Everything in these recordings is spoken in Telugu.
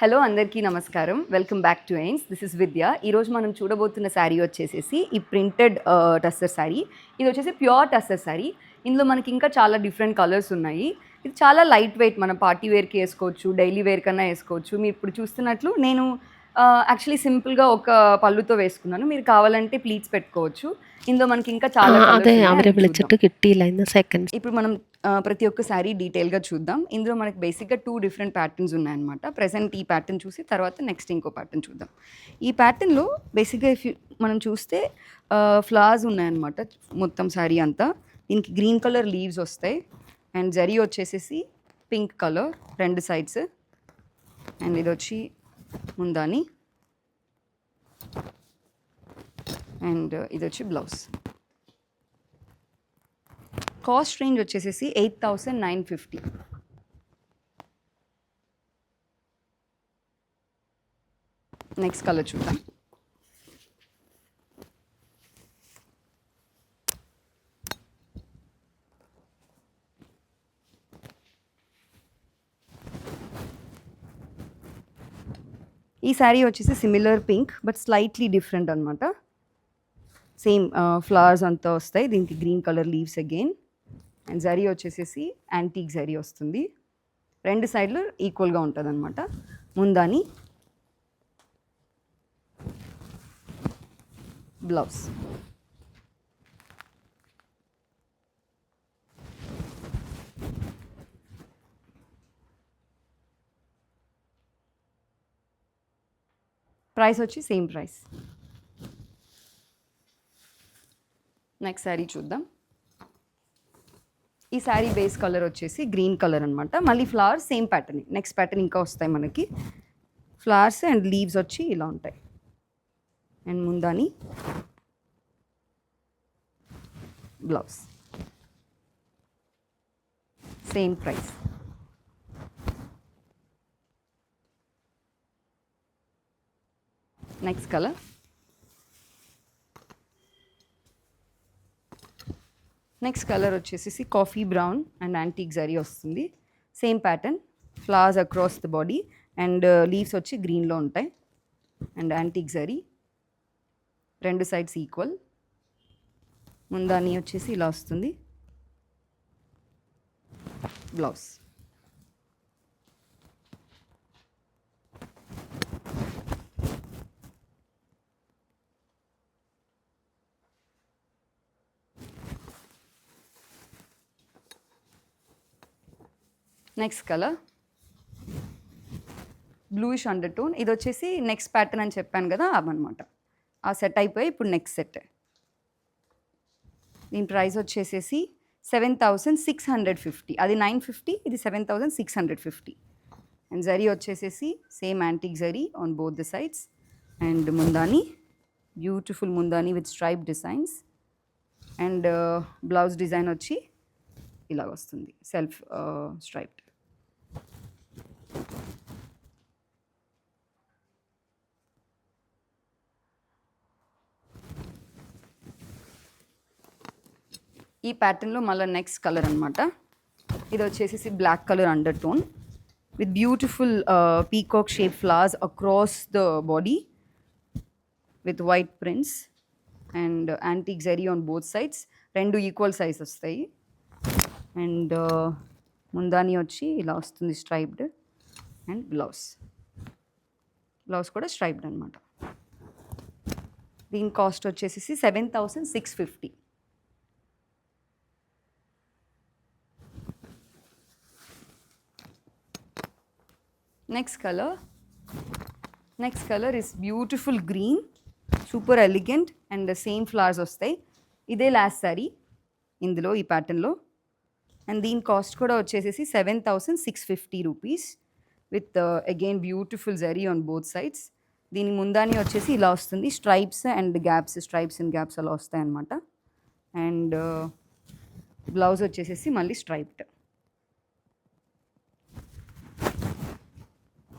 హలో అందరికీ నమస్కారం. వెల్కమ్ బ్యాక్ టు ఎయిన్స్ దిస్ ఇస్ విద్య. ఈరోజు మనం చూడబోతున్న శారీ వచ్చేసేసి ఈ ప్రింటెడ్ టస్టర్ శారీ. ఇది వచ్చేసి ప్యూర్ టస్టర్ శారీ. ఇందులో మనకి ఇంకా చాలా డిఫరెంట్ కలర్స్ ఉన్నాయి. ఇది చాలా లైట్ వెయిట్. మనం పార్టీ వేర్కి వేసుకోవచ్చు డైలీ వేర్ కన్నా వేసుకోవచ్చు. మీరు ఇప్పుడు చూస్తున్నట్లు నేను యాక్చువల్లీ సింపుల్గా ఒక పళ్ళుతో వేసుకున్నాను. మీరు కావాలంటే ప్లీట్స్ పెట్టుకోవచ్చు. ఇందులో మనకి ఇంకా చాలా సెకండ్ ఇప్పుడు మనం ప్రతి ఒక్క శారీ డీటెయిల్గా చూద్దాం. ఇందులో మనకి బేసిక్గా టూ డిఫరెంట్ ప్యాటర్న్స్ ఉన్నాయన్నమాట. ప్రజెంట్ ఈ ప్యాటర్న్ చూసి తర్వాత నెక్స్ట్ ఇంకో ప్యాటర్న్ చూద్దాం. ఈ ప్యాటర్న్లో బేసిక్గా ఇఫ్ మనం చూస్తే ఫ్లవర్స్ ఉన్నాయన్నమాట మొత్తం శారీ అంతా. దీనికి గ్రీన్ కలర్ లీవ్స్ వస్తాయి. అండ్ జరీ వచ్చేసేసి పింక్ కలర్ రెండు సైడ్స్ అండ్ ఇది వచ్చి ముందాని. అండ్ ఇది వచ్చి బ్లౌజ్. కాస్ట్ రేంజ్ వచ్చేసేసి eight thousand nine fifty. Next colour చూద్దాం. ఈ శారీ వచ్చేసి similar pink but slightly different అనమాట సేమ్ ఫ్లవర్స్ అంతా వస్తాయి. దీనికి green colour leaves again and zari వచ్చేసేసి యాంటీక్ జరీ వస్తుంది. రెండు సైడ్లు ఈక్వల్గా ఉంటుంది అనమాట ముందాని బ్లౌజ్ ప్రైస్ వచ్చి సేమ్ ప్రైస్ నెక్స్ట్ శారీ చూద్దాం. ఈ శారీ బేస్ కలర్ వచ్చేసి గ్రీన్ కలర్ అనమాట మళ్ళీ flowers same pattern next pattern ఇంకా వస్తాయి మనకి. ఫ్లవర్స్ అండ్ లీవ్స్ వచ్చి ఇలా ఉంటాయి. And ముందాని blouse same price next colour next colour వచ్చేసి coffee brown and antique zari వస్తుంది. Same pattern flowers across the body and leaves వచ్చి గ్రీన్లో ఉంటాయి. అండ్ యాంటీక్ జరీ రెండు సైడ్స్ ఈక్వల్ ముందాని వచ్చేసి ఇలా వస్తుంది. Blouse next colour bluish under tone ఇది వచ్చేసి నెక్స్ట్ ప్యాటర్న్ అని చెప్పాను కదా అవన్నమాట ఆ సెట్ అయిపోయి ఇప్పుడు నెక్స్ట్ సెట్ దీని ప్రైస్ వచ్చేసేసి seven thousand six hundred fifty అది నైన్ ఫిఫ్టీ ఇది seven thousand six hundred fifty and zari వచ్చేసేసి same antique zari on both the sides and ముందాని beautiful ముందాని with stripe designs and blouse design వచ్చి ఇలా వస్తుంది. సెల్ఫ్ స్ట్రైప్డ్ ఈ ప్యాటర్న్లో మళ్ళీ నెక్స్ట్ కలర్ అనమాట ఇది వచ్చేసి black colour under tone with beautiful peacock shape flowers across the body with white prints and antique zari on both sides రెండు ఈక్వల్ సైజ్ వస్తాయి. అండ్ ముందాని వచ్చి ఇలా వస్తుంది స్ట్రైప్డ్ అండ్ బ్లౌజ్ బ్లౌజ్ కూడా స్ట్రైప్డ్ అనమాట దీని కాస్ట్ వచ్చేసి seven thousand six fifty next colour next colour is beautiful green super elegant and same flowers వస్తాయి. ఇదే లాస్ట్ సారీ ఇందులో ఈ ప్యాటర్న్లో అండ్ దీని కాస్ట్ కూడా వచ్చేసేసి seven thousand six fifty rupees with again beautiful zari on both sides దీని ముందాని వచ్చేసి ఇలా వస్తుంది. Stripes and gaps stripes and gaps అలా వస్తాయన్నమాట. అండ్ బ్లౌజ్ uh, వచ్చేసేసి మళ్ళీ స్ట్రైప్డ్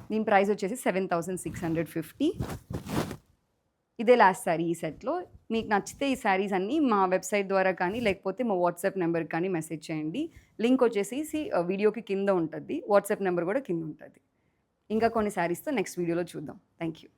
దీని ప్రైస్ వచ్చేసి seven thousand six hundred fifty. ఇదే లాస్ట్ శారీ ఈ సెట్లో మీకు నచ్చితే ఈ శారీస్ అన్నీ మా వెబ్సైట్ ద్వారా కానీ లేకపోతే మా వాట్సాప్ నెంబర్కి కానీ మెసేజ్ చేయండి. లింక్ వచ్చేసి వీడియోకి కింద ఉంటుంది. వాట్సాప్ నెంబర్ కూడా కింద ఉంటుంది. ఇంకా కొన్ని శారీస్తో నెక్స్ట్ వీడియోలో చూద్దాం. Thank you